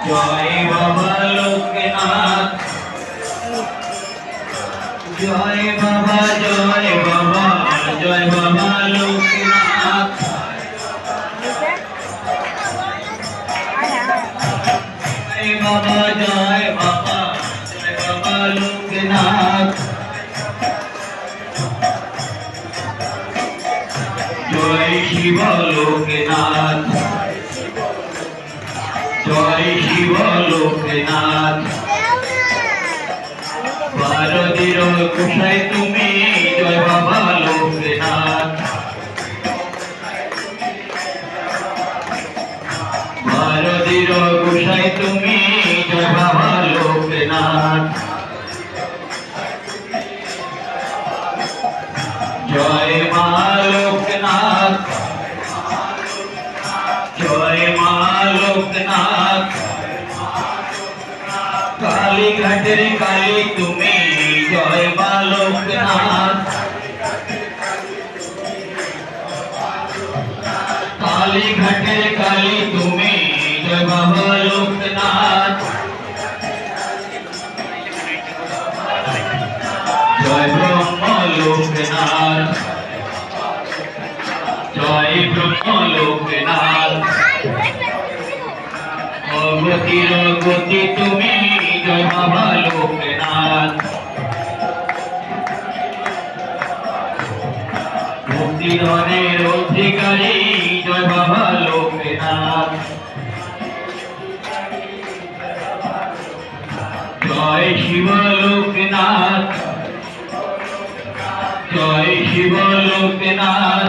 জয় বাবা লোকনাথ জয় বাবা জয় বাবা জয় বাবা লোকনাথ জয় বাবা জয় বাবা জয় বাবা লোকনাথ জয় শিব লোকনাথ জয় শিব লোকনাথ। ভারতীর কুশাই তুমি জয় বাবা লোকনাথ। ভারতীর কুশাই তুমি জয় বাবা লোকনাথ। জয় ঘাটের কালী তুমি জয় মা লোকনাথ কালী ঘাটের কালী তুমি জয় বাবা লোকনাথ জয় ব্রহ্ম লোকনাথ জয় ব্রহ্ম লোকনাথ অগতির গতি তুমি জয় বাবা লোকনাথ মুক্তিধনের অধিকারী জয় বাবা লোকনাথ জয় শিব লোকনাথ জয় শিব লোকনাথ